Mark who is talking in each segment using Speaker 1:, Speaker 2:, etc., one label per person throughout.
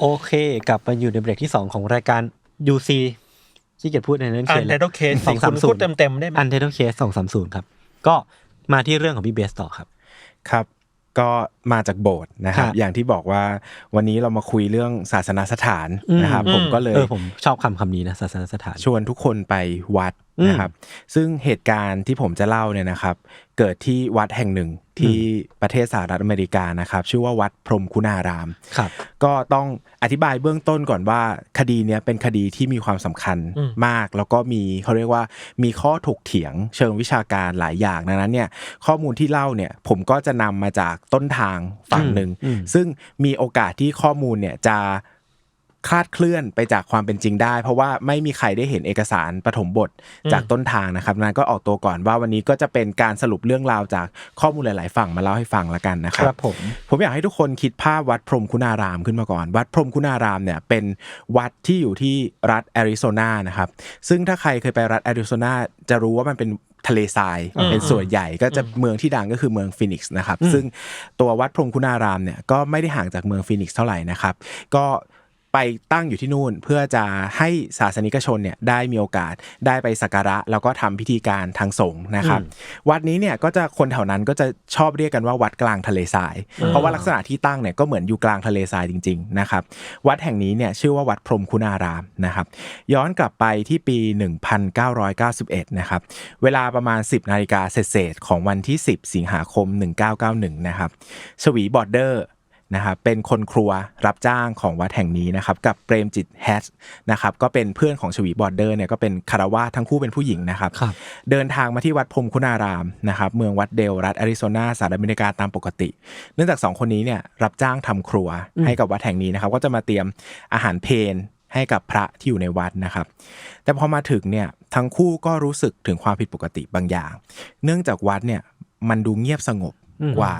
Speaker 1: โอเคกลับมาอยู่ในเบรกที่ 2 ของรายการ UC ที่เกียรพูดในนั้น
Speaker 2: อั
Speaker 1: เขี
Speaker 2: น
Speaker 1: ยน
Speaker 2: เดอร์เคส
Speaker 1: สองสาม
Speaker 2: คุณ
Speaker 1: ศู
Speaker 2: พู
Speaker 1: น
Speaker 2: ด
Speaker 1: ย์
Speaker 2: เต็มๆได้ไหม
Speaker 1: อันเทอร์เคสสองสามศูนย์ครับ ก็มาที่เรื่องของพี่เบสต่อครับ
Speaker 3: ครับ ก็มาจากโบสถ์นะครับ
Speaker 1: ครับ
Speaker 3: อย่างที่บอกว่าวันนี้เรามาคุยเรื่องศาสนสถานนะครับ ผมก็เลย
Speaker 1: เออผมชอบคำคำนี้นะศาสนสถาน
Speaker 3: ชวนทุกคนไปวัด
Speaker 1: อืม
Speaker 3: นะครับซึ่งเหตุการณ์ที่ผมจะเล่าเนี่ยนะครับ เกิดที่วัดแห่งหนึ่งที่ประเทศสหรัฐอเมริกานะครับ ชื่อว่าวัดพรหมคุณาราม
Speaker 1: ครับ
Speaker 3: ก็ต้องอธิบายเบื้องต้นก่อนว่าคดีเนี้ยเป็นคดีที่มีความสำคัญมาก แล้วก็มีเขาเรียกว่ามีข้อถกเถียงเชิงวิชาการหลายอย่างดังนั้นเนี่ยข้อมูลที่เล่าเนี่ยผมก็จะนำมาจากต้นทางฝั่งหนึ่ง
Speaker 1: อืม
Speaker 3: ซึ่งมีโอกาสที่ข้อมูลเนี่ยจะ คลาดเคลื่อนไปจากความเป็นจริงได้ เพราะว่าไม่มีใครได้เห็นเอกสารปฐมบทจากต้นทางนะครับนั้นก็ออกตัวก่อนว่าวันนี้ก็จะเป็นการสรุปเรื่องราวจากข้อมูลหลาย ๆ ฝั่งมาเล่าให้ฟังละกันนะค
Speaker 1: ค
Speaker 3: รั
Speaker 1: รับบผม
Speaker 3: ผมอยากให้ทุกคนคิดภาพวัดพรหมคุณารามขึ้นมาก่อน วัดพรหมคุณารามเนี่ยเป็นวัดที่อยู่ที่รัฐแอริโซนานะครับซึ่งถ้าใครเคยไปรัฐแอริโซนาจะรู้ว่ามันเป็นทะเลทรายเป็นส่วนใหญ่ก็จะเมืองที่ดังก็คือเมืองฟินิกส์นะครับซึ่งตัววัดพรหมคุณารามเนี่ยก็ไม่ได้ห่างจากเมืองฟินิกส์เท่าไหร่นะครับก็ ไปตั้งอยู่ที่นู่นเพื่อจะให้ศาสนิกชนเนี่ยได้มีโอกาสได้ไปสักการะ แล้วก็ทำพิธีการทางสงฆ์นะครับ วัดนี้เนี่ยก็จะคนแถวนั้นก็จะชอบเรียกกันว่าวัดกลางทะเลทราย เพราะว่าลักษณะที่ตั้งเนี่ยก็เหมือนอยู่กลางทะเลทรายจริงๆนะครับวัดแห่งนี้เนี่ยชื่อว่าวัดพรหมคุณารามนะครับ ย้อนกลับไปที่ปี 1991 นะครับเวลาประมาณ 10นาฬิกาเศษๆของวันที่ 10 สิงหาคม 1991 นะครับชวีบอร์เดอร์ นะครับเป็นคนครัวรับจ้างของวัดแห่งนี้นะครับกับเปรมจิตแฮชนะครับก็เป็นเพื่อนของชวีบอร์เดอร์เนี่ยก็เป็นคารวาสทั้งคู่เป็นผู้หญิงนะครับ
Speaker 1: ครับ
Speaker 3: เดินทางมาที่วัดพรหมคุณารามนะครับเมืองวัดเดลรัฐแอริโซนาสหรัฐอเมริกาตามปกติ เนื่องจากสองคนนี้เนี่ยรับจ้างทำครัวให้กับวัดแห่งนี้นะครับก็จะมาเตรียมอาหารเพลให้กับพระที่อยู่ในวัดนะครับ แต่พอมาถึงเนี่ยทั้งคู่ก็รู้สึกถึงความผิดปกติบางอย่าง เนื่องจากวัดเนี่ยมันดูเงียบสงบกว่า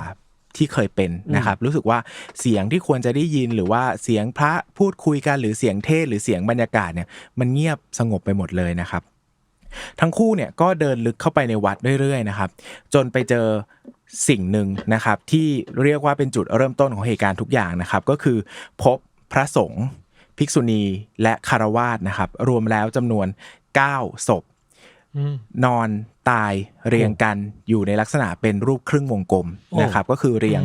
Speaker 3: ที่เคยเป็นนะครับ รู้สึกว่าเสียงที่ควรจะได้ยินหรือว่าเสียงพระพูดคุยกันหรือเสียงเทศน์หรือเสียงบรรยากาศเนี่ยมันเงียบสงบไปหมดเลยนะครับ ทั้งคู่เนี่ยก็เดินลึกเข้าไปในวัดเรื่อยๆนะครับ จนไปเจอสิ่งหนึ่งนะครับ ที่เรียกว่าเป็นจุดเริ่มต้นของเหตุการณ์ทุกอย่างนะครับ ก็คือพบพระสงฆ์ภิกษุณีและคารวาสนะครับ รวมแล้วจำนวน 9 ศพนอน ตายเรียงกันอยู่ในลักษณะเป็นรูปครึ่งวงกลมนะครับ ก็คือเรียง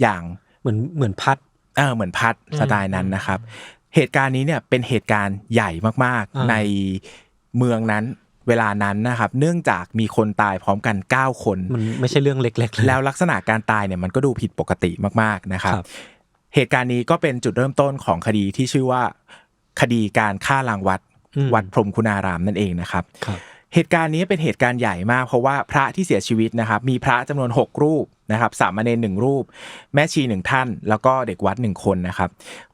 Speaker 3: อย่าง
Speaker 1: เหมือนเหมือนพัด
Speaker 3: เออเหมือนพัดสไตล์นั้นนะครับ เหตุการณ์นี้เนี่ยเป็นเหตุการณ์ใหญ่มาก
Speaker 1: อ่า
Speaker 3: ๆในเมืองนั้นเวลานั้นนะครับ เนื่องจากมีคนตายพร้อมกัน 9 คน
Speaker 1: มันไม่ใช่เรื่องเล็กๆเลย
Speaker 3: แล้วลักษณะการตายเนี่ยมันก็ดูผิดปกติมากๆนะครับ
Speaker 1: ครับ
Speaker 3: เหตุการณ์นี้ก็เป็นจุดเริ่มต้นของคดีที่ชื่อว่าคดีการฆ่าลางวัด
Speaker 1: อืม
Speaker 3: วัดพรหมคุณารามนั่นเองนะครับ
Speaker 1: ครับ
Speaker 3: เหตุการณ์นี้เป็นเหตุการณ์ใหญ่มาก เพราะว่าพระที่เสียชีวิตนะครับ มีพระจำนวน 6 รูปนะครับสามเณรหนึ่งรูป แม่ชีหนึ่งท่าน แล้วก็เด็กวัดหนึ่งคนนะครับ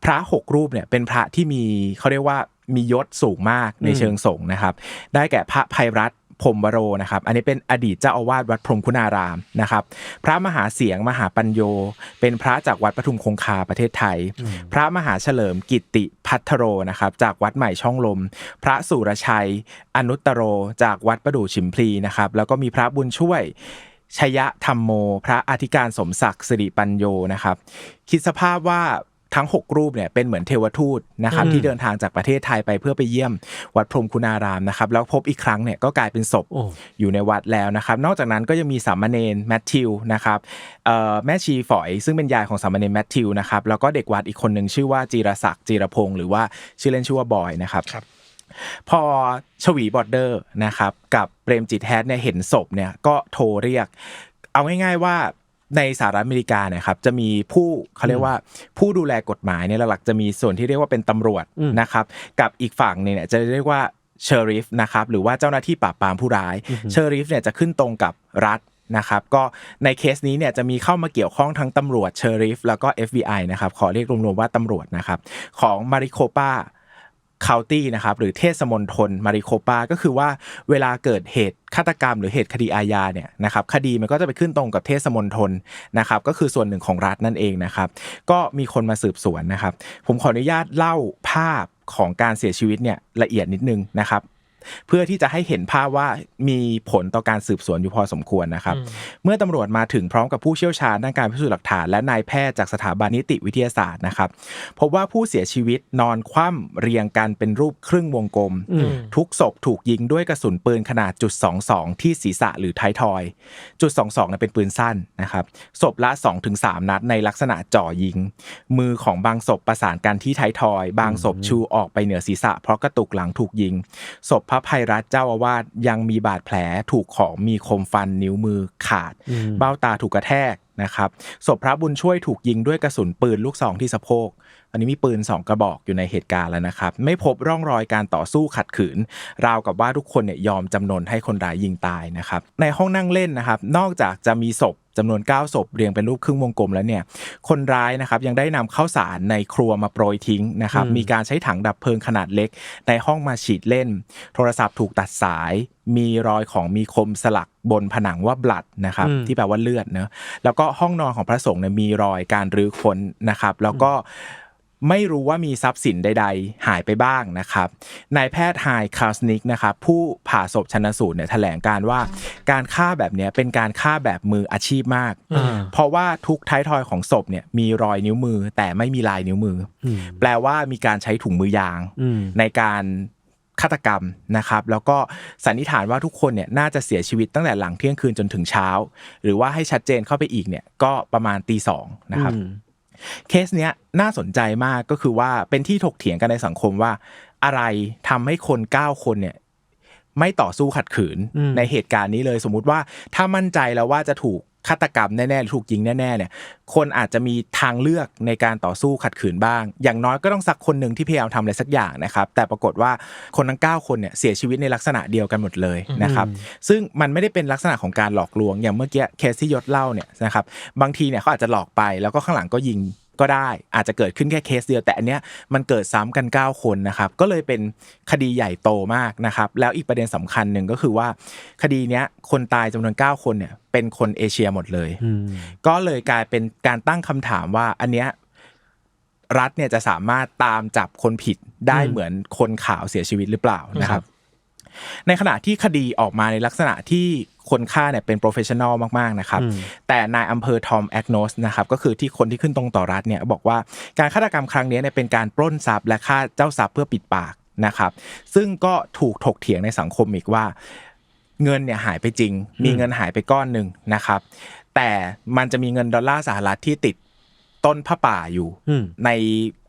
Speaker 3: พระ6รูปเนี่ยเป็นพระที่มีเขาเรียกว่ามียศสูงมากในเชิงสงฆ์นะครับ ได้แก่พระภัยรัตน์ พรมวโรนะครับ อันนี้เป็นอดีตเจ้าอาวาสวัดพรมคุณารามนะครับ พระมหาเสียงมหาปัญโย เป็นพระจากวัดปทุมคงคาประเทศไทย พระมหาเฉลิมกิติพัทโรนะครับ จากวัดใหม่ช่องลม พระสุรชัย อนุตตโร จากวัดประดู่ฉิมพลีนะครับ แล้วก็มีพระบุญช่วยชยะธรรมโม พระอธิการสมศักดิ์สิริปัญโยนะครับ คิดสภาพว่า ทั้ง 6 รูปเนี่ยเป็นเหมือนเทวทูตนะครับที่เดินทางจากประเทศไทยไปเพื่อไปเยี่ยมวัดพรหมคุณารามนะครับแล้วพบอีกครั้งเนี่ยก็กลายเป็นศพ
Speaker 1: โอ้
Speaker 3: อยู่ในวัดแล้วนะครับ นอกจากนั้นก็ยังมีสามเณรแมทธิวนะครับเอ่อแม่ชีฝอย ซึ่งเป็นยายของสามเณรแมทธิวนะครับแล้วก็เด็กวัดอีกคนหนึ่งชื่อว่าจีรศักดิ์จีรพงศ์หรือว่าชื่อเล่นชื่อว่าบอยนะครับ
Speaker 2: ครับ
Speaker 3: พอชวีบอร์เดอร์นะครับกับเปรมจิตแฮทเนี่ยเห็นศพเนี่ยก็โทรเรียก เอาง่ายๆว่า ในสหรัฐอเมริกาเนี่ยครับจะมีผู้เขาเรียกว่าผู้ดูแลกฎหมายเนี่ยหลักๆจะมีส่วนที่เรียกว่าเป็นตำรวจ
Speaker 1: อืม
Speaker 3: นะครับกับอีกฝั่งเนี่ยจะเรียกว่าเชอริฟนะครับหรือว่าเจ้าหน้าที่ปราบปรามผู้ร้ายเชอริฟเนี่ยจะขึ้นตรงกับรัฐนะครับก็ในเคสนี้เนี่ยจะมีเข้ามาเกี่ยวข้องทั้งตำรวจเชอริฟแล้วก็ FBI นะครับขอเรียกรวมๆว่าตำรวจนะครับของมาริโคปา คาวตี้นะครับหรือเทศมนทนมาริโคปาก็คือว่าเวลาเกิดเหตุฆาตกรรมหรือเหตุคดีอาญาเนี่ยนะครับคดีมันก็จะไปขึ้นตรงกับเทศมนทนนะครับก็คือส่วนหนึ่งของรัฐนั่นเองนะครับ ก็มีคนมาสืบสวนนะครับ ผมขออนุญาตเล่าภาพของการเสียชีวิตเนี่ยละเอียดนิดนึงนะครับ เพื่อที่จะให้เห็นภาพว่ามีผลต่อการสืบสวนอยู่พอสมควรนะครับ
Speaker 2: อืม
Speaker 3: เมื่อตำรวจมาถึงพร้อมกับผู้เชี่ยวชาญด้านการพิสูจน์หลักฐาน และนายแพทย์จากสถาบันนิติวิทยาศาสตร์นะครับพบว่าผู้เสียชีวิตนอนคว่ำเรียงกันเป็นรูปครึ่งวงกลม
Speaker 1: อืม
Speaker 3: ทุกศพถูกยิงด้วยกระสุนปืนขนาดจุด22 ที่ศีรษะหรือท้ายทอย จุด22เนี่ยเป็นปืนสั้นนะครับศพละ 2-3 นัดในลักษณะจ่อยิง มือของบางศพประสานกันที่ท้ายทอย บางศพชูออกไปเหนือศีรษะเพราะกระตุกหลังถูกยิงศพพระภัยรัตน์เจ้าอาวาสยังมีบาดแผลถูกของมีคมฟันนิ้วมือขาด
Speaker 1: อืม
Speaker 3: เบ้าตาถูกกระแทกนะครับศพพระบุญช่วยถูกยิงด้วยกระสุนปืนลูกซองที่สะโพก อันนี้มีปืนสองกระบอกอยู่ในเหตุการณ์แล้วนะครับ ไม่พบร่องรอยการต่อสู้ขัดขืน ราวกับว่าทุกคนเนี่ยยอมจำนนให้คนร้ายยิงตายนะครับ ในห้องนั่งเล่นนะครับ นอกจากจะมีศพจำนวน 9 ศพเรียงเป็นรูปครึ่งวงกลมแล้วเนี่ย คนร้ายนะครับยังได้นำข้าวสารในครัวมาโปรยทิ้งนะครับ
Speaker 1: อืม
Speaker 3: มีการใช้ถังดับเพลิงขนาดเล็ก ในห้องมาฉีดเล่น โทรศัพท์ถูกตัดสาย มีรอยของมีคมสลักบนผนังว่าบลัดนะครับ
Speaker 1: อืม
Speaker 3: ที่แปลว่าเลือดเนอะแล้วก็ห้องนอนของพระสงฆ์เนี่ยมีรอยการรื้อค้นนะครับ แล้วก็ ไม่รู้ว่ามีทรัพย์สินใด ๆ หายไปบ้างนะครับนายแพทย์ไฮคาสนิกนะครับผู้ผ่าศพชนสูตรเนี่ยแถลงการว่า การฆ่าแบบเนี้ยเป็นการฆ่าแบบมืออาชีพมาก
Speaker 1: อ่า
Speaker 3: เพราะว่าทุกท้ายทอยของศพเนี่ยมีรอยนิ้วมือแต่ไม่มีลายนิ้วมืออ
Speaker 1: ม
Speaker 3: แปลว่ามีการใช้ถุงมือยาง
Speaker 1: อืม
Speaker 3: ในการฆาตกรรมนะครับ แล้วก็สันนิษฐานว่าทุกคนเนี่ยน่าจะเสียชีวิตตั้งแต่หลังเที่ยงคืนจนถึงเช้า หรือว่าให้ชัดเจนเข้าไปอีกเนี่ยก็ประมาณตีสองนะครับ
Speaker 1: อืม
Speaker 3: เคสเนี้ยน่าสนใจมากก็คือว่าเป็นที่ถกเถียงกันในสังคมว่า อะไรทำให้คน 9 คนเนี่ยไม่ต่อสู้ขัดขืน
Speaker 1: อืม
Speaker 3: ในเหตุการณ์นี้เลย สมมุติว่าถ้ามั่นใจแล้วว่าจะถูก ฆาตกรรมแน่ๆหรือถูกยิงแน่ๆเนี่ยคนอาจจะมีทางเลือกในการต่อสู้ขัดขืนบ้าง อย่างน้อยก็ต้องสักคนหนึ่งที่พยายามทำอะไรสักอย่างนะครับแต่ปรากฏว่าคนทั้ง 9 คนเนี่ยเสียชีวิตในลักษณะเดียวกันหมดเลยนะครับซึ่งมันไม่ได้เป็นลักษณะของการหลอกลวงอย่างเมื่อกี้เคสที่ยศเล่าเนี่ยนะครับบางทีเนี่ยเขาอาจจะหลอกไปแล้วก็ข้างหลังก็ยิง ก็ได้อาจจะเกิดขึ้นแค่เคสเดียว แต่อันเนี้ยมันเกิดซ้ำกัน 9 คนนะครับ ก็เลยเป็นคดีใหญ่โตมากนะครับ แล้วอีกประเด็นสำคัญหนึ่งก็คือว่า คดีเนี้ยคนตายจำนวน 9 คนเนี่ยเป็นคนเอเชียหมดเลย
Speaker 1: อืม
Speaker 3: ก็เลยกลายเป็นการตั้งคำถามว่าอันเนี้ยรัฐเนี่ยจะสามารถตามจับคนผิดได้
Speaker 1: อืม
Speaker 3: เหมือนคนข่าวเสียชีวิตหรือเปล่านะค
Speaker 1: ครั
Speaker 3: รับ
Speaker 1: บ
Speaker 3: ในขณะที่คดีออกมาในลักษณะที่คนฆ่าเนี่ยเป็นโปรเฟชชั่นอลมากๆนะครับ
Speaker 1: อืม
Speaker 3: แต่นายอำเภอทอมแอกโนสนะครับก็คือที่คนที่ขึ้นตรงต่อรัฐเนี่ยบอกว่าการฆาตกรรมครั้งนี้เนี่ยเป็นการปล้นทรัพย์และฆ่าเจ้าทรัพย์เพื่อปิดปากนะครับ ซึ่งก็ถูกถกเถียงในสังคมอีกว่า เงินเนี่ยหายไปจริง มีเงินหายไปก้อนหนึ่งนะครับ แต่มันจะมีเงินดอลลาร์สหรัฐที่ติดต้นผ้าป่าอยู่
Speaker 1: อืม
Speaker 3: ใน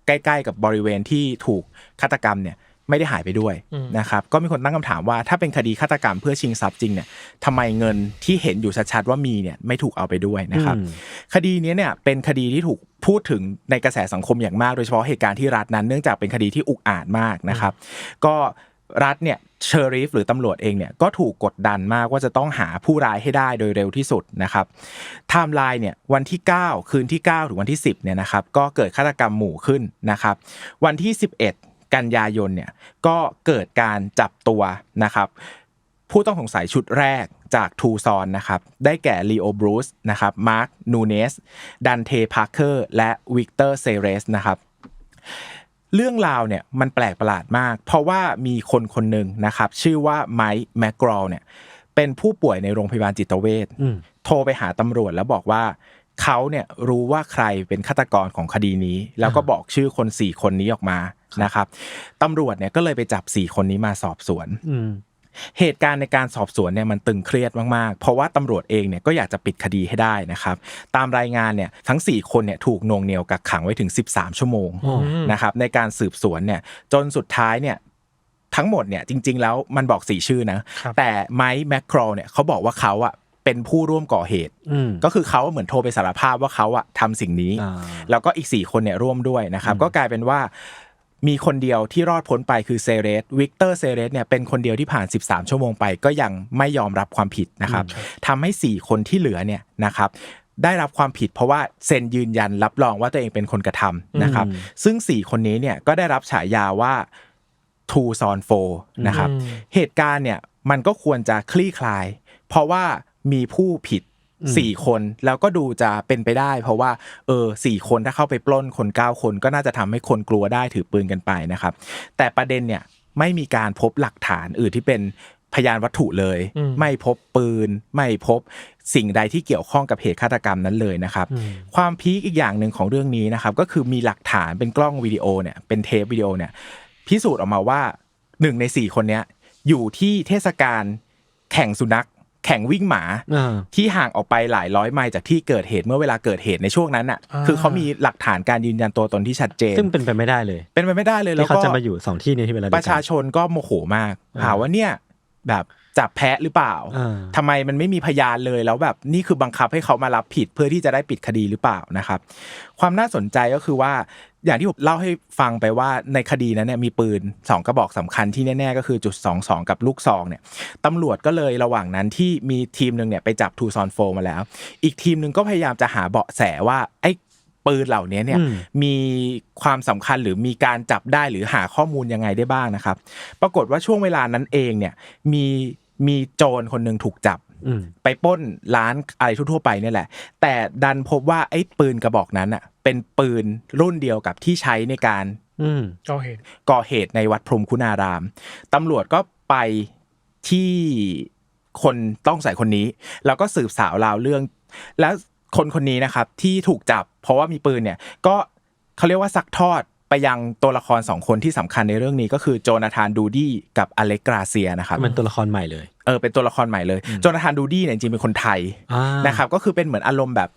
Speaker 3: ใกล้ ๆ กับบริเวณที่ถูกฆาตกรรมเนี่ย ไม่ได้หายไปด้วย
Speaker 2: อืม
Speaker 3: นะครับก็มีคนตั้งคำถามว่าถ้าเป็นคดีฆาตกรรมเพื่อชิงทรัพย์จริงเนี่ยทำไมเงินที่เห็นอยู่ชัดๆว่ามีเนี่ยไม่ถูกเอาไปด้วยนะครับ
Speaker 1: อืม
Speaker 3: คดีนี้เนี่ยเป็นคดีที่ถูกพูดถึงในกระแสสังคมอย่างมาก โดยเฉพาะเหตุการณ์ที่รัฐนั้นเนื่องจากเป็นคดีที่อุกอาจมากนะครับ ก็รัฐเนี่ยเชอริฟหรือตำรวจเองเนี่ยก็ถูกกดดันมากว่าจะต้องหาผู้ร้ายให้ได้โดยเร็วที่สุดนะครับไทม์ไลน์เนี่ยวันที่ 9 คืนที่ 9 ถึงวันที่ 10เนี่ยนะครับก็เกิดฆาตกรรมหมู่ขึ้นนะครับวันที่ 11 กันยายนเนี่ยก็เกิดการจับตัวนะครับ ผู้ต้องสงสัยชุดแรกจากทูซอนนะครับ ได้แก่ลีโอบรูซนะครับมาร์คนูเนสดันเทพาร์เคอร์และวิกเตอร์เซเรสนะครับเรื่องราวเนี่ยมันแปลกประหลาดมาก เพราะว่ามีคนคนหนึ่งนะครับ ชื่อว่าไมค์แมกกรอลเนี่ยเป็นผู้ป่วยในโรงพยาบาลจิตเวช
Speaker 1: อืม
Speaker 3: โทรไปหาตำรวจแล้วบอกว่าเขาเนี่ยรู้ว่าใครเป็นฆาตกรของคดีนี้ แล้วก็บอกชื่อคนสี่คนนี้ออกมา นะครับตำรวจเนี่ยก็เลยไปจับสี่คนนี้มาสอบสวน
Speaker 1: อืม
Speaker 3: เหตุการณ์ในการสอบสวนเนี่ยมันตึงเครียดมากๆ เพราะว่าตำรวจเองเนี่ยก็อยากจะปิดคดีให้ได้นะครับ ตามรายงานเนี่ยทั้ง 4 คนเนี่ยถูกหน่วงเหนียวกักขังไว้ถึง 13 ชั่วโมง
Speaker 1: อ๋อ
Speaker 3: นะครับในการสืบสวนเนี่ยจนสุดท้ายเนี่ยทั้งหมดเนี่ยจริง ๆ แล้วมันบอก 4 ชื่อนะครับแต่ไมค์แมคครอลเนี่ยเขาบอกว่าเขาอะเป็นผู้ร่วมก่อเหตุ
Speaker 1: อืม
Speaker 3: ก็คือเขาเหมือนโทรไปสารภาพว่าเขาอะทำสิ่งนี้
Speaker 1: อ่า
Speaker 3: แล้วก็อีก 4 คนเนี่ยร่วมด้วยนะครับก็กลายเป็นว่า มีคนเดียวที่รอดพ้นไปคือเซเรสวิกเตอร์เซเรสเนี่ยเป็นคนเดียวที่ผ่าน 13 ชั่วโมงไปก็ยังไม่ยอมรับความผิดนะครับทำให้ 4 คนที่เหลือเนี่ยนะครับได้รับความผิดเพราะว่าเซ็นยืนยันรับรองว่าตัวเองเป็นคนกระทำนะครับ
Speaker 1: อืม
Speaker 3: ซึ่ง 4 คนนี้เนี่ยก็ได้รับฉายาว่าทูซอนโฟนะครับ
Speaker 2: อืม
Speaker 3: เหตุการณ์เนี่ยมันก็ควรจะคลี่คลาย เพราะว่ามีผู้ผิด
Speaker 1: อืม
Speaker 3: สี่คนแล้วก็ดูจะเป็นไปได้ เพราะว่าเออสี่คนถ้าเข้าไปปล้นคนเก้าคนก็น่าจะทำให้คนกลัวได้ถือปืนกันไปนะครับ แต่ประเด็นเนี่ยไม่มีการพบหลักฐานอื่นที่เป็นพยานวัตถุเลย
Speaker 2: อืม
Speaker 3: ไม่พบปืน ไม่พบสิ่งใดที่เกี่ยวข้องกับเหตุฆาตกรรมนั้นเลยนะครับ
Speaker 1: อืม
Speaker 3: ความพีคอีกอย่างหนึ่งของเรื่องนี้นะครับ ก็คือมีหลักฐานเป็นกล้องวิดีโอเนี่ยเป็นเทปวิดีโอเนี่ยพิสูจน์ออกมาว่าหนึ่งในสี่คนเนี้ยอยู่ที่เทศกาลแข่งสุนัข แข่งวิ่งหมา
Speaker 1: อ่า
Speaker 3: ที่ห่างออกไปหลายร้อยไมล์จากที่เกิดเหตุเมื่อเวลาเกิดเหตุในช่วงนั้นอะ
Speaker 2: อ่า
Speaker 3: คือเขามีหลักฐานการยืนยันตัวตนที่ชัดเจน
Speaker 1: ซึ่งเป็นไปไม่ได้เลย
Speaker 3: เป็นไปไม่ได้เลยแล้
Speaker 1: ที่
Speaker 3: ว
Speaker 1: เขา
Speaker 3: ก็
Speaker 1: จะมาอยู่สองที่นี้ที่เวลาเดียว
Speaker 3: ป
Speaker 1: กัน
Speaker 3: ระชาชนก็โมโหมาก
Speaker 1: อ่า
Speaker 3: หาว่าเนี่ยแบบ จับแพะหรือเปล่า
Speaker 1: อ่า
Speaker 3: ทำไมมันไม่มีพยานเลยแล้วแบบนี่คือบังคับให้เขามารับผิดเพื่อที่จะได้ปิดคดีหรือเปล่านะครับ ความน่าสนใจก็คือว่าอย่างที่ผมเล่าให้ฟังไปว่าในคดีนั้นเนี่ยมีปืน 2 กระบอกสำคัญที่แน่ๆก็คือจุด 22 กับลูกซองเนี่ยตำรวจก็เลยระหว่างนั้นที่มีทีมหนึ่งเนี่ยไปจับทูซอนโฟมาแล้ว อีกทีมหนึ่งก็พยายามจะหาเบาะแสว่าไอ้ปืนเหล่านี้เนี่ย
Speaker 1: อืม
Speaker 3: มีความสำคัญหรือมีการจับได้หรือหาข้อมูลยังไงได้บ้างนะครับ ปรากฏว่าช่วงเวลานั้นเองเนี่ยมี มีโจรคนหนึ่งถูกจับ
Speaker 1: อืม
Speaker 3: ไปปล้นร้านอะไรทั่วๆไปเนี่ยแหละ แต่ดันพบว่าไอ้ปืนกระบอกนั้นอะ เป็นปืนรุ่นเดียวกับที่ใช้ในการ
Speaker 1: อืม
Speaker 2: ก็เห็น
Speaker 3: ก่อเหตุในวัดพรหมคุณารามตำรวจก็ไปที่คนต้องใส่คนนี้ แล้วก็สืบสาวราวเรื่อง แล้วคนคนนี้นะครับ ที่ถูกจับ เพราะว่ามีปืนเนี่ย ก็เขาเรียกว่าซักทอด ไปยังตัวละครสองคนที่สำคัญในเรื่องนี้ก็คือโจนาธานดูดี้กับอเล็กกราเซียนะครับ
Speaker 1: มันตัวละครใหม่เลย
Speaker 3: เออเป็นตัวละครใหม่เลยโจนาธานดูดี้เนี่ยจริงๆเป็นคนไทย
Speaker 1: อ่า
Speaker 3: นะครับก็คือเป็นเหมือนอารมณ์แบบ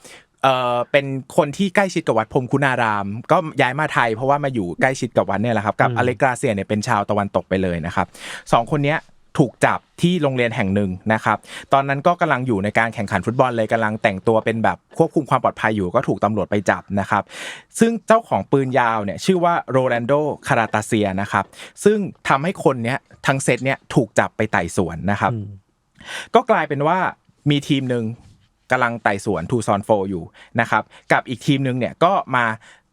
Speaker 3: เออเป็นคนที่ใกล้ชิดกับวัดพรหมคุณาราม ก็ย้ายมาไทยเพราะว่ามาอยู่ใกล้ชิดกับวัดเนี่ยแหละครับกับ
Speaker 1: อืม
Speaker 3: อเล็กกราเซียเนี่ยเป็นชาวตะวันตกไปเลยนะครับสองคนเนี้ย ถูกจับที่โรงเรียนแห่งหนึ่งนะครับ ตอนนั้นก็กำลังอยู่ในการแข่งขันฟุตบอลเลยกำลังแต่งตัวเป็นแบบควบคุมความปลอดภัยอยู่ก็ถูกตำรวจไปจับนะครับ ซึ่งเจ้าของปืนยาวเนี่ยชื่อว่าโรแลนโดคาราตาเซียนะครับ ซึ่งทำให้คนเนี้ยทั้งเซตเนี้ยถูกจับไปไต่สวนนะครับ
Speaker 1: อืม
Speaker 3: ก็กลายเป็นว่ามีทีมหนึ่งกำลังไต่สวนทูซอนโฟอยู่นะครับกับอีกทีมหนึ่งเนี่ยก็มา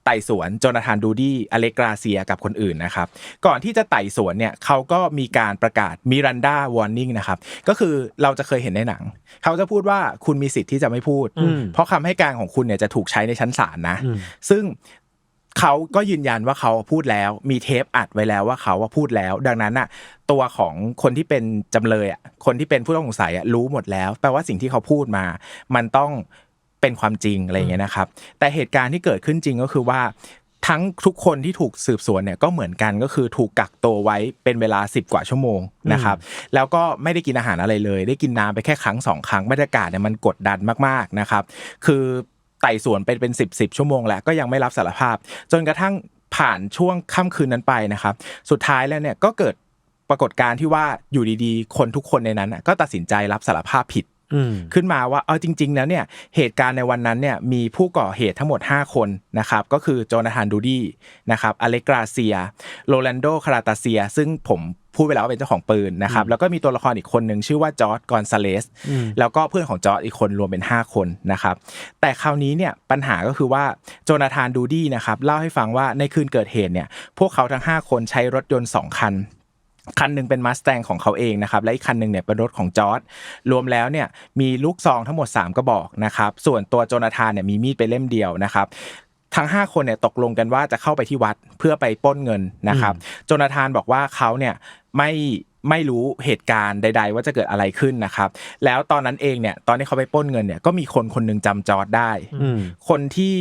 Speaker 3: ไต่สวนโจนาธานดูดี้อเล็กกราเซียกับคนอื่นนะครับก่อนที่จะไต่สวนเนี่ยเขาก็มีการประกาศมิรันดาวอร์นิ่งนะครับก็คือเราจะเคยเห็นในหนัง เขาจะพูดว่าคุณมีสิทธิ์ที่จะไม่พูด
Speaker 1: อืม
Speaker 3: เพราะคำให้การของคุณเนี่ยจะถูกใช้ในชั้นศาลนะ
Speaker 1: อืม
Speaker 3: ซึ่งเขาก็ยืนยันว่าเขาพูดแล้วมีเทปอัดไว้แล้วว่าเขาว่าพูดแล้ว ดังนั้นน่ะตัวของคนที่เป็นจำเลยอะคนที่เป็นผู้ต้องสงสัยอะรู้หมดแล้ว แปลว่าสิ่งที่เขาพูดมา มันต้อง เป็นความจริงอะไรอย่างเงี้ยนะครับ แต่เหตุการณ์ที่เกิดขึ้นจริงก็คือว่าทั้งทุกคนที่ถูกสืบสวนเนี่ยก็เหมือนกันก็คือถูกกักตัวไว้เป็นเวลา 10 กว่าชั่วโมงนะครับแล้วก็ไม่ได้กินอาหารอะไรเลย ได้กินน้ำไปแค่ครั้งสองครั้งบรรยากาศเนี่ยมันกดดันมากๆนะครับ คือไต่สวนเป็นเป็นสิบสิบชั่วโมงแล้วก็ยังไม่รับสารภาพ จนกระทั่งผ่านช่วงค่ำคืนนั้นไปนะครับ สุดท้ายแล้วเนี่ยก็เกิดปรากฏการณ์ที่ว่าอยู่ดีๆ คนทุกคนในนั้นน่ะก็ตัดสินใจรับสารภาพผิด
Speaker 1: อืม
Speaker 3: ขึ้นมาว่าเอาจริง ๆ แล้วเนี่ยเหตุการณ์ในวันนั้นเนี่ยมีผู้ก่อเหตุทั้งหมด 5 คนนะครับก็คือโจนาธานดูดี้นะครับอเล็กกราเซียโรแลนโดคาราตาเซีย ซึ่งผมพูดไปแล้วว่าเป็นเจ้าของปืนนะครับแล้วก็มีตัวละครอีกคนหนึ่งชื่อว่าจอร์ดกอนซาเลส
Speaker 1: อืม
Speaker 3: แล้วก็เพื่อนของจอร์ดอีกคนรวมเป็น 5 คนนะครับแต่คราวนี้เนี่ยปัญหาก็คือว่าโจนาธานดูดี้นะครับเล่าให้ฟังว่าในคืนเกิดเหตุเนี่ยพวกเขาทั้ง 5 คนใช้รถยนต์ 2 คัน คันหนึ่งเป็นมาส t ตงของเขาเองนะครับและอีกคันหนึ่งเนี่ยเป็นรถของจอร์ดรวมแล้วเนี่ยมีลูกซองทั้งหมด 3กระบอกนะครับส่วนตัวโจนาธานเนี่ยมีมีดไปเล่มเดียวนะครับทั้ง 5 คนเนี่ยตกลงกันว่าจะเข้าไปที่วัดเพื่อไปปล้นเงินนะครับโจนาธานบอกว่าเขาเนี่ยไม่ไม่รู้เหตุการณ์ใด ๆ ว่าจะเกิดอะไรขึ้นนะครับ แล้วตอนนั้นเองเนี่ยตอนที่เขาไปปล้นเงินเนี่ยก็มีคนคนหนึงจำจอร์ดได้
Speaker 1: อืม
Speaker 3: คนที่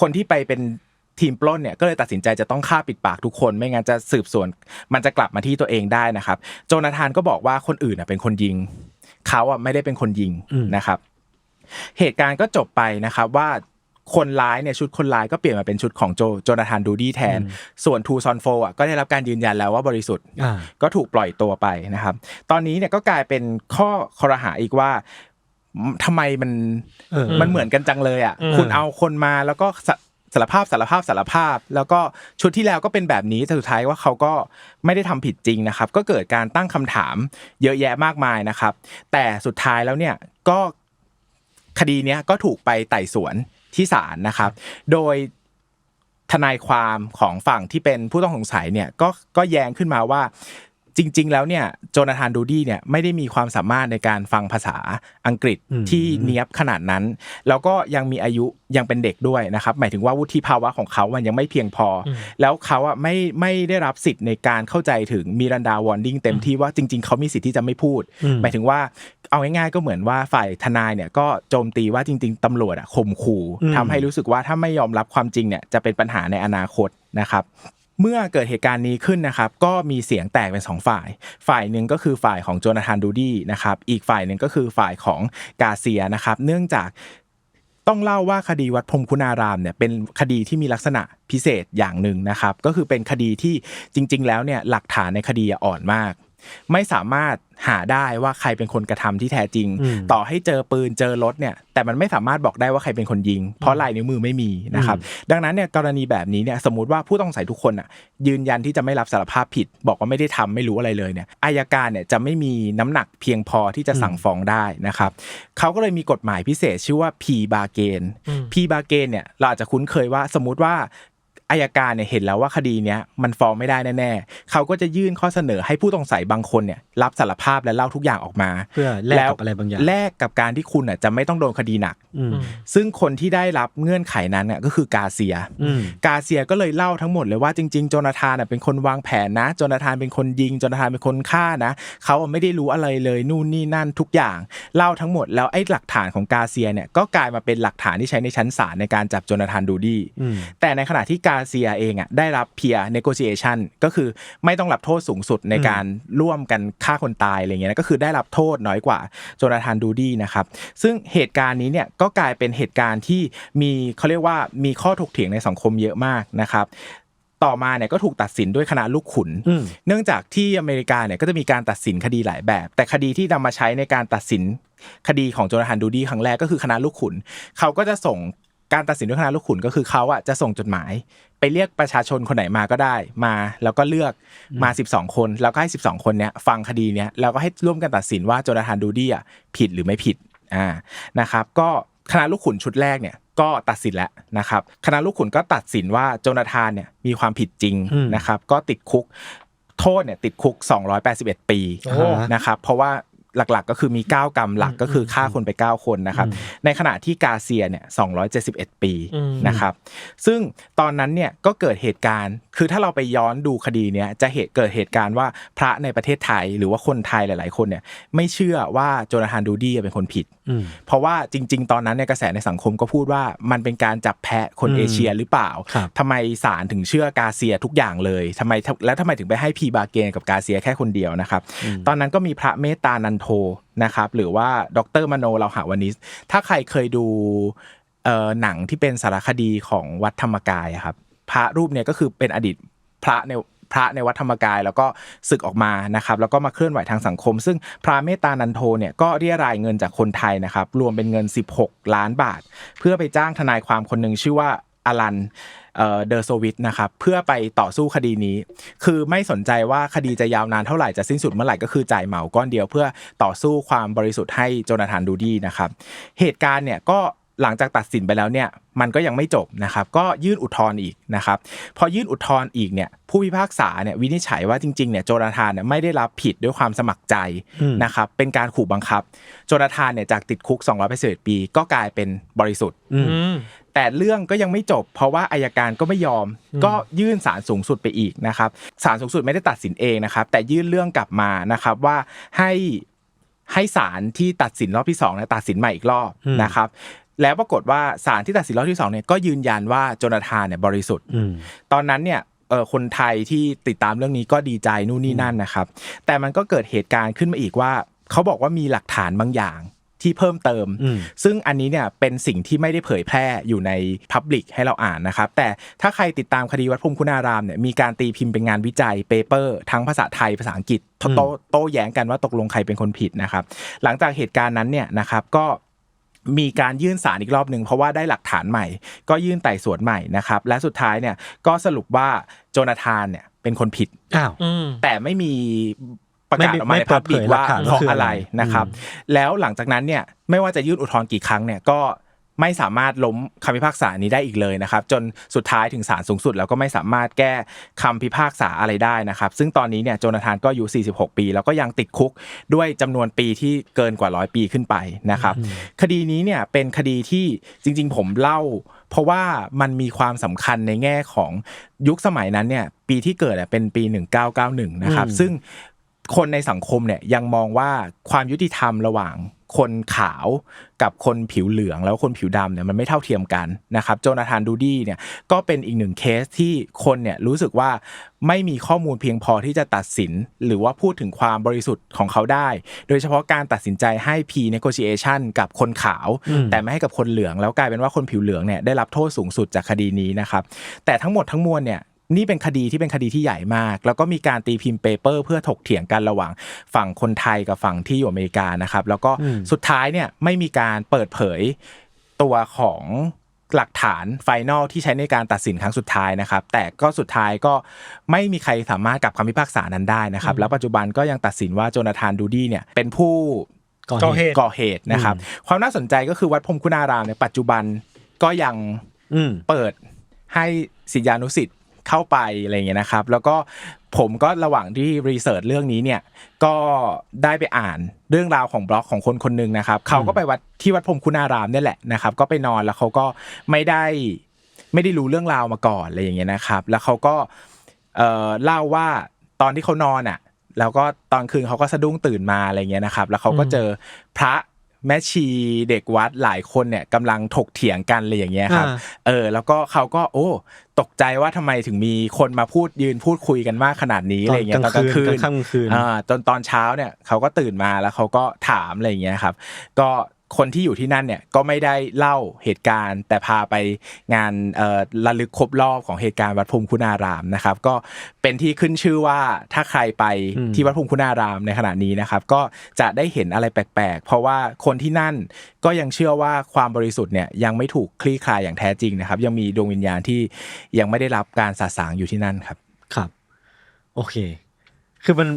Speaker 3: คนที่ไปเป็น ทีมปล้นเนี่ยก็เลยตัดสินใจจะต้องฆ่าปิดปากทุกคน ไม่งั้นจะสืบสวน มันจะกลับมาที่ตัวเองได้นะครับ โจนาธานก็บอกว่าคนอื่นน่ะเป็นคนยิงเขาอะไม่ได้เป็นคนยิง
Speaker 1: อืม
Speaker 3: นะครับ เหตุการณ์ก็จบไปนะครับว่าคนร้ายเนี่ยชุดคนร้ายก็เปลี่ยนมาเป็นชุดของโจโจนาธานดูดี้แทน ส่วนทูซอนโฟอะก็ได้รับการยืนยันแล้วว่าบริสุทธิ์
Speaker 1: อ่า
Speaker 3: ก็ถูกปล่อยตัวไปนะครับ ตอนนี้เนี่ยก็กลายเป็นข้อคอรหาอีกว่าทำไมมัน
Speaker 1: เออ
Speaker 3: มันเหมือนกันจังเลยอะ
Speaker 2: อืม
Speaker 3: คุณเอาคนมาแล้วก็ สารภาพสารภาพสารภาพ แล้วก็ชุดที่แล้วก็เป็นแบบนี้แต่สุดท้ายว่าเขาก็ไม่ได้ทำผิดจริงนะครับ ก็เกิดการตั้งคำถามเยอะแยะมากมายนะครับ แต่สุดท้ายแล้วเนี่ยก็คดีเนี้ยก็ถูกไปไต่สวนที่ศาลนะครับ โดยทนายความของฝั่งที่เป็นผู้ต้องสงสัยเนี่ยก็ก็แย้งขึ้นมาว่า จริง ๆ แล้วเนี่ยโจนาธานดูดี้เนี่ยไม่ได้มีความสามารถในการฟังภาษาอังกฤษ
Speaker 1: อืม
Speaker 3: ที่เนียบขนาดนั้น แล้วก็ยังมีอายุยังเป็นเด็กด้วยนะครับ หมายถึงว่าวุฒิภาวะของเขามันยังไม่เพียงพออแล้วเขาอะไม่ไม่ได้รับสิทธิ์ในการเข้าใจถึงมิรันดาวอร์ดิ้งเต็มที่ว่าจริง ๆ เขามีสิทธิ์ที่จะไม่พูด
Speaker 1: อืม
Speaker 3: หมายถึงว่าเอาง่ายๆก็เหมือนว่าฝ่ายทนายเนี่ยก็โจมตีว่าจริง ๆตำรวจอะข่มขู่
Speaker 1: อืม
Speaker 3: ทำให้รู้สึกว่าถ้าไม่ยอมรับความจริงเนี่ยจะเป็นปัญหาในอนาคตนะครับ เมื่อเกิดเหตุการณ์นี้ขึ้นนะครับก็มีเสียงแตกเป็นสองฝ่าย ฝ่ายหนึ่งก็คือฝ่ายของโจนาธานดูดี้นะครับอีกฝ่ายหนึ่งก็คือฝ่ายของกาเซียนะครับเนื่องจากต้องเล่าว่าคดีวัดพรมคุณารามเนี่ยเป็นคดีที่มีลักษณะพิเศษอย่างหนึ่งนะครับ ก็คือเป็นคดีที่จริง ๆ แล้วเนี่ยหลักฐานในคดีอ่อนมาก ไม่สามารถหาได้ว่าใครเป็นคนกระทำที่แท้จริง
Speaker 1: อืม
Speaker 3: ต่อให้เจอปืนเจอรถเนี่ย แต่มันไม่สามารถบอกได้ว่าใครเป็นคนยิง เพราะลายนิ้วมือไม่มีนะครับ ดังนั้นเนี่ยกรณีแบบนี้เนี่ยสมมติว่าผู้ต้องสงสัยทุกคนอะยืนยันที่จะไม่รับสารภาพผิด บอกว่าไม่ได้ทำไม่รู้อะไรเลยเนี่ยอายการเนี่ยจะไม่มีน้ำหนักเพียงพอที่จะสั่งฟ้องได้นะครับเขาก็เลยมีกฎหมายพิเศษชื่อว่า P bargain P bargain เนี่ยเราอาจจะคุ้นเคยว่าสมมุติว่า อายการเนี่ยเห็นแล้วว่าคดีเนี้ยมันฟ้องไม่ได้แน่ๆเขาก็จะยื่นข้อเสนอให้ผู้ต้องสงสัยบางคนเนี่ยรับสารภาพและเล่าทุกอย่างออกมา
Speaker 1: เพื่อแลกกับอะไรบางอย่าง
Speaker 3: แลกกับการที่คุณอะจะไม่ต้องโดนคดีหนัก
Speaker 1: อืม
Speaker 3: ซึ่งคนที่ได้รับเงื่อนไขนั้นน่ะก็คือกาเซีย
Speaker 1: อืม
Speaker 3: กาเซียก็เลยเล่าทั้งหมดเลยว่าจริงๆโจนาธานน่ะเป็นคนวางแผนนะโจนาธานเป็นคนยิงโจนาธานเป็นคนฆ่านะเขาอะไม่ได้รู้อะไรเลยนู่นนี่นั่นทุกอย่างเล่าทั้งหมดแล้วไอ้หลักฐานของกาเซียเนี่ยก็กลายมาเป็นหลักฐานที่ใช้ในชั้นศาลในการจับโจนาธานดูดี้
Speaker 1: อืม
Speaker 3: แต่ในขณะที่กาเซียเองอะได้รับ peer negotiation ก็คือไม่ต้องรับโทษสูงสุดในการร่วมกันฆ่าคนตายอะไรเงี้ยนะก็คือได้รับโทษน้อยกว่าโจนาธานดูดี้นะครับซึ่งเหตุการณ์นี้เนี่ยก็กลายเป็นเหตุการณ์ที่มีเขาเรียกว่ามีข้อถกเถียงในสังคมเยอะมากนะครับต่อมาเนี่ยก็ถูกตัดสินด้วยคณะลูกขุน
Speaker 1: อืม
Speaker 3: เนื่องจากที่อเมริกาเนี่ยก็จะมีการตัดสินคดีหลายแบบ แต่คดีที่นำมาใช้ในการตัดสินคดีของโจนาธานดูดี้ครั้งแรกก็คือคณะลูกขุน เขาก็จะส่งการตัดสินด้วยคณะลูกขุนก็คือเขาอะจะส่งจดหมาย ไปเรียกประชาชนคนไหนมาก็ได้มาแล้วก็เลือกมา 12 คน แล้วก็ให้ 12 คนเนี้ยฟังคดีเนี้ยแล้วก็ให้ร่วมกันตัดสินว่าโจนาธานดูดี้อะผิดหรือไม่ผิดอ่านะครับ ก็คณะลูกขุนชุดแรกเนี่ยก็ตัดสินแล้วนะครับคณะลูกขุนก็ตัดสินว่าโจนาธานเนี่ยมีความผิดจริง
Speaker 1: อืม
Speaker 3: นะครับ ก็ติดคุกโทษเนี่ยติดคุก 281 ปี
Speaker 1: โอ้
Speaker 3: นะครับเพราะว่า หลักๆ ก็คือมี 9 กรรมหลักก็คือฆ่าคนไป 9 คนนะครับ ในขณะที่กาเซียเนี่ย271 ปี
Speaker 2: อืม
Speaker 3: นะครับ ซึ่งตอนนั้นเนี่ยก็เกิดเหตุการณ์คือถ้าเราไปย้อนดูคดีเนี้ยจะเหตุเกิดเหตุการณ์ว่าพระในประเทศไทยหรือว่าคนไทยหลาย ๆ คนเนี่ยไม่เชื่อว่าโจนาธานดูดี้เป็นคนผิด
Speaker 1: อืม
Speaker 3: เพราะว่าจริง ๆ ตอนนั้นเนี่ยกระแสในสังคมก็พูดว่ามันเป็นการจับแพะคน
Speaker 1: อืม
Speaker 3: เอเชียหรือเปล่า
Speaker 1: ครับ
Speaker 3: ทำไมศาลถึงเชื่อกาเซียทุกอย่างเลยทำไมแล้วทำไมถึงไปให้พีบาเกนกับกาเซียแค่คนเดียวนะครับตอนนั้นก็มีพระเมตตานันโทนะครับหรือว่าดรมโนเราหาวานิสถ้าใครเคยดูเอ่อหนังที่เป็นสารคดีของวัดธรรมกายอะครับ พระรูปเนี่ยก็คือเป็นอดีตพระในพระในวัดธรรมกายแล้วก็ศึกออกมานะครับแล้วก็มาเคลื่อนไหวทางสังคม ซึ่งพระเมตตานันโทเนี่ยก็เรียรายเงินจากคนไทยนะครับรวมเป็นเงิน 16 ล้านบาท เพื่อไปจ้างทนายความคนหนึ่งชื่อว่าอลันเอ่อเดอร์โซวิทนะครับเพื่อไปต่อสู้คดีนี้ คือไม่สนใจว่าคดีจะยาวนานเท่าไหร่จะสิ้นสุดเมื่อไหร่ก็คือจ่ายเหมาก้อนเดียวเพื่อต่อสู้ความบริสุทธิ์ให้โจนาธานดูดี้นะครับเหตุการณ์เนี่ยก็ หลังจากตัดสินไปแล้วเนี่ยมันก็ยังไม่จบนะครับก็ยื่นอุทธรณ์อีกนะครับพอยื่นอุทธรณ์อีกเนี่ยผู้พิพากษาเนี่ยวินิจฉัยว่าจริงๆเนี่ยโจนาธานเนี่ยไม่ได้รับผิดด้วยความสมัครใจ
Speaker 1: อืม
Speaker 3: นะครับเป็นการขู่บังคับ โจนาธานเนี่ยจากติดคุก281ปีก็กลายเป็นบริสุทธิ์
Speaker 1: อืม
Speaker 2: อืม
Speaker 3: แต่เรื่องก็ยังไม่จบ เพราะว่าอายการก็ไม่ยอม ก็ยื่นศาลสูงสุดไปอีกนะครับศาลสูงสุดไม่ได้ตัดสินเองนะครับ แต่ยื่นเรื่องกลับมานะครับว่าให้ให้ศาลที่ตัดสินรอบที่สองเนี่ยตัดสินใหม่อีกรอบ
Speaker 1: อืม
Speaker 3: นะครับ แล้วปรากฏว่าศาลที่ตัดสินรอบที่สองเนี่ยก็ยืนยันว่าโจนาธานเนี่ยบริสุทธิ์
Speaker 1: อืม
Speaker 3: ตอนนั้นเนี่ยเออคนไทยที่ติดตามเรื่องนี้ก็ดีใจนู่นนี่นั่นนะครับ แต่มันก็เกิดเหตุการณ์ขึ้นมาอีกว่า เขาบอกว่ามีหลักฐานบางอย่างที่เพิ่มเติม
Speaker 1: อืม
Speaker 3: ซึ่งอันนี้เนี่ยเป็นสิ่งที่ไม่ได้เผยแพร่อยู่ในพับลิกให้เราอ่านนะครับ แต่ถ้าใครติดตามคดีวัดพรหมคุณารามเนี่ยมีการตีพิมพ์เป็นงานวิจัยเปเปอร์ทั้งภาษาไทยภาษาอังกฤษโตโต้โต้แย้งกันว่าตกลงใครเป็นคนผิดนะครับ หลังจากเหตุการณ์นั้นเนี่ยนะครับก็ มีการยื่นสารอีกรอบหนึ่งเพราะว่าได้หลักฐานใหม่ ก็ยื่นไต่สวนใหม่นะครับและสุดท้ายเนี่ยก็สรุปว่าโจนาธานเนี่ยเป็นคนผิด
Speaker 1: อ้าว
Speaker 2: อืม
Speaker 3: แต่ไม่มีประกาศออกมา
Speaker 1: ไม่
Speaker 3: ใน
Speaker 1: เปิ
Speaker 3: พั
Speaker 1: ด
Speaker 3: บ
Speaker 1: เผ
Speaker 3: ลิ
Speaker 1: ย
Speaker 3: ก
Speaker 1: หลัก
Speaker 3: ว่า
Speaker 1: ฐาน
Speaker 3: เพราะ
Speaker 1: ว่าคือ
Speaker 3: อะไร
Speaker 1: อะไร
Speaker 3: นะครับ
Speaker 1: อืม
Speaker 3: แล้วหลังจากนั้นเนี่ยไม่ว่าจะยื่นอุทธรณ์กี่ครั้งเนี่ยก็ ไม่สามารถล้มคำพิพากษานี้ได้อีกเลยนะครับ จนสุดท้ายถึงศาลสูงสุด แล้วก็ไม่สามารถแก้คำพิพากษาอะไรได้นะครับ ซึ่งตอนนี้เนี่ยโจนาธานก็อายุ 46 ปี แล้วก็ยังติดคุกด้วยจำนวนปีที่เกินกว่าร้อยปีขึ้นไปนะครับ คดีนี้เนี่ยเป็นคดีที่จริง ๆ ผมเล่า เพราะว่ามันมีความสำคัญในแง่ของยุคสมัยนั้นเนี่ยปีที่เกิดอะเป็นปี 1991 นะครับ
Speaker 1: อืม
Speaker 3: ซึ่งคนในสังคมเนี่ยยังมองว่าความยุติธรรมระหว่าง คนขาวกับคนผิวเหลืองแล้วคนผิวดำเนี่ยมันไม่เท่าเทียมกันนะครับโจนาธานดูดี้เนี่ยก็เป็นอีกหนึ่งเคสที่คนเนี่ยรู้สึกว่าไม่มีข้อมูลเพียงพอที่จะตัดสิน หรือว่าพูดถึงความบริสุทธิ์ของเขาได้ โดยเฉพาะการตัดสินใจให้ P negotiation กับคนขาว แต่ไม่ให้กับคนเหลือง แล้วกลายเป็นว่าคนผิวเหลืองเนี่ยได้รับโทษสูงสุดจากคดีนี้นะครับแต่ทั้งหมดทั้งมวลเนี่ย นี่เป็นคดีที่เป็นคดีที่ใหญ่มาก แล้วก็มีการตีพิมพ์เปเปอร์ เพื่อถกเถียงกันระหว่างฝั่งคนไทยกับฝั่งที่อยู่อเมริกานะครับ แล้วก็
Speaker 1: อืม
Speaker 3: สุดท้ายเนี่ยไม่มีการเปิดเผยตัวของหลักฐานไฟนอลที่ใช้ในการตัดสินครั้งสุดท้ายนะครับ แต่ก็สุดท้ายก็ไม่มีใครสามารถกลับคำพิพากษานั้นได้นะครับ แล้วปัจจุบันก็ยังตัดสินว่าโจนาธานดูดี้เนี่ยเป็นผู้
Speaker 1: ก่อ
Speaker 2: ก่อ
Speaker 1: เห
Speaker 2: เห
Speaker 1: ตุ
Speaker 2: ตุ
Speaker 3: ก่อเหตุนะครับ ความน่าสนใจก็คือวัดพรหมคุณารามในยปัจจุบันก็ยัง
Speaker 1: อืม
Speaker 3: เปิดให้ศิษยานุศิษย์ เข้าไปอะไรอย่างเงี้ยนะครับ แล้วก็ผมก็ระหว่างที่รีเสิร์ชเรื่องนี้เนี่ยก็ได้ไปอ่านเรื่องราวของบล็อกของคนคนหนึ่งนะครับเขาก็ไปวัดที่วัดพรหมคุณารามเนี่ยแหละนะครับ ก็ไปนอนแล้วเขาก็ไม่ได้ไม่ได้รู้เรื่องราวมาก่อนอะไรอย่างเงี้ยนะครับ แล้วเขาก็เอ่อเล่าว่าตอนที่เขานอนอะ แล้วก็ตอนคืนเขาก็สะดุ้งตื่นมาอะไรเงี้ยนะครับ แล้วเขาก็เจอพระ แม่ชีเด็กวัดหลายคนเนี่ยกำลังถกเถียงกันอะไรอย่างเงี้ยครับ
Speaker 1: อ่า
Speaker 3: เออ แล้วก็เขาก็ โอ้ ตกใจว่าทำไมถึงมีคนมาพูดยืนพูดคุยกันมากขนาดนี้อะไรเงี้ยตอนกลางคืน
Speaker 1: กลางค่ำกลางคืน
Speaker 3: อ่าจนตอนเช้าเนี่ยเขาก็ตื่นมาแล้วเขาก็ถามอะไรอย่างเงี้ยครับ ก็ คนที่อยู่ที่นั่นเนี่ยก็ไม่ได้เล่าเหตุการณ์ แต่พาไปงานเอ่อระลึกครบรอบของเหตุการณ์วัดพรหมคุณารามนะครับ ก็เป็นที่ขึ้นชื่อว่าถ้าใครไป
Speaker 1: อืม
Speaker 3: ที่วัดพรหมคุณารามในขณะนี้นะครับ ก็จะได้เห็นอะไรแปลกๆ เพราะว่าคนที่นั่นก็ยังเชื่อว่าความบริสุทธิ์เนี่ยยังไม่ถูกคลี่คลายอย่างแท้จริงนะครับ ยังมีดวงวิญญาณที่ยังไม่ได้รับการสาสางอยู่ที่นั่นครับ
Speaker 1: ครับ โอเค คือมัน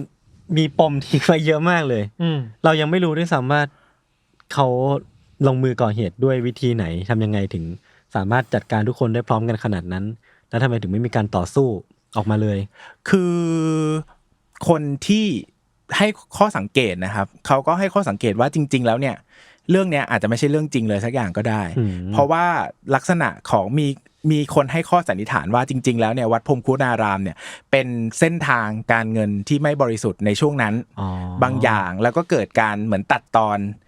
Speaker 1: มีปมทิ้งไว้เยอะมากเลย
Speaker 2: อืม
Speaker 1: เรายังไม่รู้ด้วยซ้ำว่า เขาลงมือก่อเหตุด้วยวิธีไหนทำยังไงถึงสามารถจัดการทุกคนได้พร้อมกันขนาดนั้น แล้วทำไมถึงไม่มีการต่อสู้ออกมาเลย
Speaker 3: คือคนที่ให้ข้อสังเกตนะครับเขาก็ให้ข้อสังเกตว่าจริง ๆ แล้วเนี่ย เรื่องเนี้ยอาจจะไม่ใช่เรื่องจริงเลยสักอย่างก็ได้
Speaker 1: อืม
Speaker 3: เพราะว่าลักษณะของมีมีคนให้ข้อสันนิษฐานว่าจริง ๆ แล้วเนี่ยวัดพรหมคุณารามเนี่ยเป็นเส้นทางการเงินที่ไม่บริสุทธิ์ในช่วงนั้น
Speaker 1: อ๋อบา
Speaker 3: งอย่าง แล้วก็เกิดการเหมือนตัดตอนเ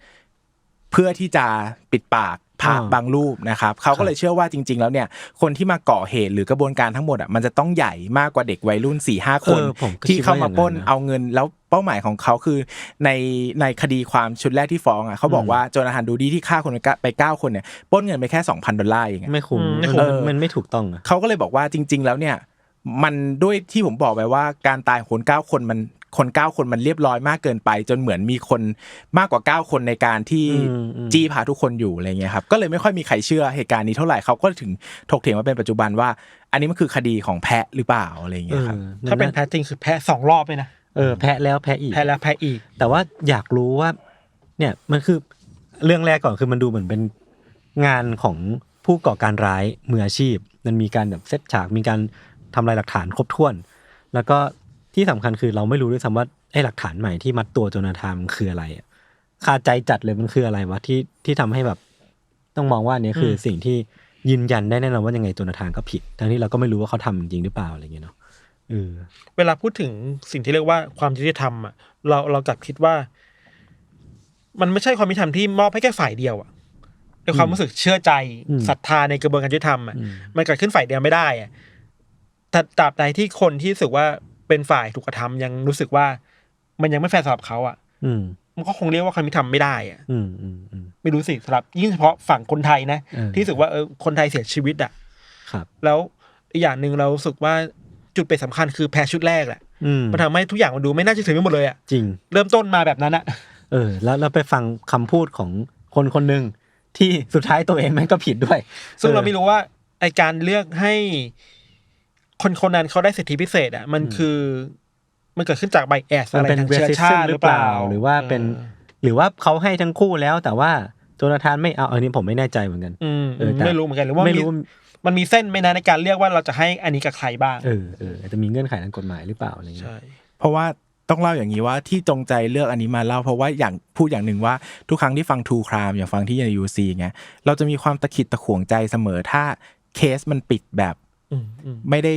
Speaker 3: พื่อที่จะปิดปากพระบางรูปนะครับเขาก็เลยเชื่อว่าจริง ๆ แล้วเนี่ยคนที่มาก่อเหตุหรือกระบวนการทั้งหมดอะมันจะต้องใหญ่มากกว่าเด็กวัยรุ่น4ี่ห้าคน
Speaker 1: เออผมก็
Speaker 3: ที่
Speaker 1: คิด
Speaker 3: เข้า
Speaker 1: ว่
Speaker 3: มาปล้น
Speaker 1: ย่งะ
Speaker 3: เอาเงินแล้วเป้าหมายของเขาคือในในคดีความชุดแรกที่ฟ้องอะเขาบอก
Speaker 1: อืม
Speaker 3: ว่าโจนาธานดูดีที่ฆ่าคนไปเก้าคนเนี่ยปล้นเงินไปแค่ 2,000 ดอลลาร์เองอะ
Speaker 1: ไม่คุ้ม
Speaker 2: อืมไม่คุ้ม
Speaker 1: เออ
Speaker 3: เออ
Speaker 1: มันไม่ถูกต้องอะ
Speaker 3: เขาก็เลยบอกว่าจริง ๆ แล้วเนี่ยมันด้วยที่ผมบอกไปว่าการตายของคนเก้าคนมันคนเก้าคนมันเรียบร้อยมากเกินไป จนเหมือนมีคนมากกว่าเก้าคนในการที่
Speaker 1: อืมอืม
Speaker 3: จี้พาทุกคนอยู่อะไรเงี้ยครับก็เลยไม่ค่อยมีใครเชื่อเหตุการณ์นี้เท่าไหร่เขาก็ถึงถกเถียงมาเป็นปัจจุบันว่า อันนี้มันคือคดีของแพะหรือเปล่าอะไร
Speaker 1: เอ
Speaker 3: เงี้ย
Speaker 1: อ
Speaker 3: ครับ
Speaker 2: ถ้าเป็นแพ้จริงคือแพ้สองรอบเลยนะ
Speaker 1: เออแพ้แล้วแพ้อีก
Speaker 2: แพ้แล้วแพ้อีก
Speaker 1: แต่ว่าอยากรู้ว่า เนี่ยมันคือเรื่องแรกก่อนคือมันดูเหมือนเป็นงานของผู้ก่อการร้ายมืออาชีพ มันมีการแบบเซตฉากมีการทำลายหลักฐานครบถ้วน แล้วก็ ที่สำคัญคือเราไม่รู้ด้วยซ้ำว่าไอ้หลักฐานใหม่ที่มัดตัวโจนาธานมันคืออะไรอะคาใจจัดเลยมันคืออะไรวะที่ที่ทำให้แบบต้องมองว่าอันนี้คืออ
Speaker 2: ม
Speaker 1: สิ่งที่ยืนยันได้แน่นอนว่ายังไงโจนาธานก็ผิด ทั้งที่เราก็ไม่รู้ว่าเขาทำจริงหรือเปล่าอะไรอย่างเงี้ยเนาะเออ
Speaker 2: เวลาพูดถึงสิ่งที่เรียกว่าความยุติธรรมอะเราเรากลับคิดว่า มันไม่ใช่ความยุติธรรมที่มอบให้แค่ฝ่ายเดียวอะในความรู้สึกเชื่อใจ
Speaker 1: อืม
Speaker 2: ศรัทธาในกระบวนการยุติธรรมอะ
Speaker 1: อืม
Speaker 2: มันเกิดขึ้นฝ่ายเดียวไม่ได้อะแต่ตราบใดที่คนที่รู้สึกว่า เป็นฝ่ายถูกกระทำยังรู้สึกว่า มันยังไม่แฟร์สำหรับเขาอะ
Speaker 1: อืม
Speaker 2: มันก็คงเรียกว่าความยุติธรรมไม่ได้อะ
Speaker 1: อืมอืมอืม
Speaker 2: ไม่รู้สิสำหรับยิ่งเฉพาะฝั่งคนไทยนะ
Speaker 1: เออ
Speaker 2: ที่รู้สึกว่าเออคนไทยเสียชีวิตอะ
Speaker 1: ครับ
Speaker 2: แล้วอีกอย่างหนึ่งเรารู้สึกว่าจุดเปลี่ยนสำคัญคือแพ้ชุดแรกแหละ
Speaker 1: อืม
Speaker 2: มันทำให้ทุกอย่างมันดูไม่น่าเชื่อถือไปหมดเลยอะ
Speaker 1: จริง
Speaker 2: เริ่มต้นมาแบบนั้นอะ
Speaker 1: เออ แล้วเราไปฟังคำพูดของคนคนหนึ่งที่สุดท้ายตัวเองแม่งก็ผิดด้วย
Speaker 2: ซึ่ง
Speaker 1: ออ
Speaker 2: เราไม่รู้ว่าไอการเลือกให้ คนคนนั้นเขาได้สิทธิพิเศษอะมันคือ มันเกิดขึ้นจากไบแอส
Speaker 1: มัน
Speaker 2: อะไร
Speaker 1: เป็น
Speaker 2: ทาง
Speaker 1: เว
Speaker 2: เชื้อ
Speaker 1: สิซึ
Speaker 2: ชามติ
Speaker 1: ห
Speaker 2: ห
Speaker 1: รื
Speaker 2: รืออ
Speaker 1: เป
Speaker 2: เป
Speaker 1: ล่า
Speaker 2: ล่า
Speaker 1: หรือว่าเป็น
Speaker 2: ออ
Speaker 1: หรือว่าเขาให้ทั้งคู่แล้วแต่ว่าโจนาธานไม่เอาอันนี้ผมไม่แน่ใจเหมือนกัน
Speaker 2: อืม
Speaker 1: เออแต่
Speaker 2: ไม่รู้เหมือนกันหรือว่า
Speaker 1: ไม่
Speaker 2: มี
Speaker 1: รู้
Speaker 2: มันมีเส้นไหมนะในการเรียกว่าเราจะให้อันนี้กับใครบ้าง
Speaker 1: เออเอออาจจะมีเงื่อนไขทางกฎหมายหรือเปล่าอะไรเงี้ย
Speaker 2: ใช่
Speaker 3: เพราะว่าต้องเล่าอย่างนี้ว่าที่จงใจเลือกอันนี้มาเล่าเพราะว่าอย่างพูดอย่างหนึ่งว่าทุกครั้งที่ฟังทูครามอย่างฟังที่ในยูซีไงเราจะมีความตะขิดตะขวงใจเสมอถ้าเคสมันปิดแบบ
Speaker 2: อืมอืม
Speaker 3: ไม่ได้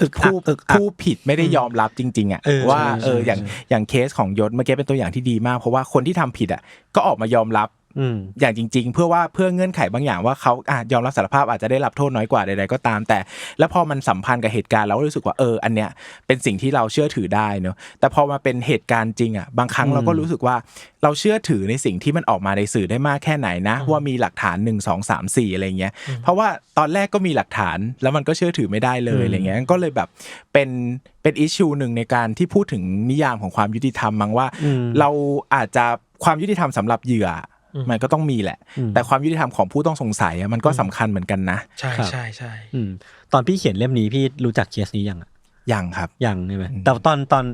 Speaker 1: อึกอัก
Speaker 3: ผู้
Speaker 1: อึกอัก
Speaker 3: ผู้ผิดไม่ได้ยอมรับจริง ๆอะ
Speaker 1: เออ
Speaker 3: ว่า
Speaker 1: ใช่
Speaker 3: เออ
Speaker 1: ใช่
Speaker 3: อย่าง
Speaker 1: ใช่
Speaker 3: อย่างเคสของยศเมื่อกี้เป็นตัวอย่างที่ดีมาก เพราะว่าคนที่ทำผิดอะก็ออกมายอมรับ
Speaker 1: อืม
Speaker 3: อย่างจริง ๆ เพื่อว่าเพื่อเงื่อนไขบางอย่างว่าเขาอาจยอมรับสารภาพอาจจะได้รับโทษน้อยกว่าใดๆก็ตาม แต่ แล้วพอมันสัมพันธ์กับเหตุการณ์เราก็รู้สึกว่าเอออันเนี้ยเป็นสิ่งที่เราเชื่อถือได้เนอะแต่พอมาเป็นเหตุการณ์จริงอะบางครั้ง
Speaker 1: อืม
Speaker 3: เราก็รู้สึกว่าเราเชื่อถือในสิ่งที่มันออกมาในสื่อได้มากแค่ไหนนะ ว่ามีหลักฐานหนึ่งสองสามสี่อะไรเงี้ยเพราะว่าตอนแรกก็มีหลักฐานแล้วมันก็เชื่อถือไม่ได้เลยอะไรเงี้ยก็เลยแบบเป็นเป็นอิชชูหนึ่งในการที่พูดถึงนิยามของความยุติธรรมมั้งว่า
Speaker 1: อืม
Speaker 3: เราอาจจะความยุติธรรมสำหรับเหยื่ออ
Speaker 2: ม
Speaker 3: มันก็ต้องมีแหละ
Speaker 1: อืม
Speaker 3: แต่ความยุติธรรมของผู้ต้องสงสัยอะมันก็สำคัญเหมือนกันนะ
Speaker 2: ใช่
Speaker 1: ครับ
Speaker 2: ใช่ใช่
Speaker 1: อืมตอนพี่เขียนเล่มนี้พี่รู้จักเคสนี้ยังอะ
Speaker 3: ยังครับ
Speaker 1: ยังใช่ไหม
Speaker 3: อืม
Speaker 1: แต่ตอนตอน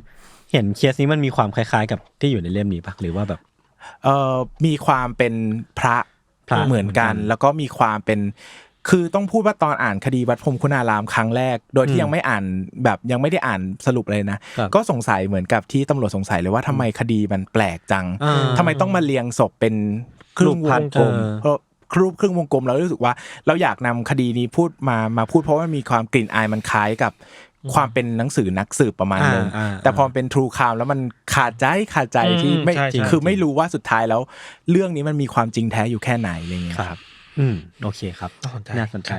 Speaker 1: เห็นเคสนี้มันมีความคล้ายๆ กับที่อยู่ในเล่มนี้ปะหรือว่าแบบ
Speaker 3: เอ่อมีความเป็นพระ
Speaker 1: พระ
Speaker 3: เหมือนกัน
Speaker 1: เหมือนกัน
Speaker 3: แล้วก็มีความเป็น คือต้องพูดว่าตอนอ่านคดีวัดพรหมคุณารามครั้งแรก โดยที่
Speaker 1: อืม
Speaker 3: ยังไม่อ่านแบบยังไม่ได้อ่านสรุปเลยนะ
Speaker 1: ครับ
Speaker 3: ก็สงสัยเหมือนกับที่ตำรวจสงสัยเลยว่าทำไมคดีมันแปลกจัง
Speaker 1: อ่า
Speaker 3: ทำไมต้องมาเรียงศพเป็นครึ่งวงกลม
Speaker 1: เออ
Speaker 3: เพราะรูปครึ่งวงกลมเรารู้สึกว่า เราอยากนำคดีนี้พูดมามาพูดเพราะว่ามีความกลิ่นอายมันคล้ายกับความเป็นหนังสือนักสืบประมาณนึง
Speaker 1: อ่าอ่า
Speaker 3: แต่พอเป็นทรูคามแล้วมันขาดใจขาดใจที่ไม่
Speaker 2: ใช่ใช่
Speaker 3: คือไม่รู้ว่าสุดท้ายแล้ว เรื่องนี้มันมีความจริงแท้อยู่แค่ไหนอะไรเงี้ยครับ
Speaker 1: อืมโอเคครับ
Speaker 2: น่าสนใจ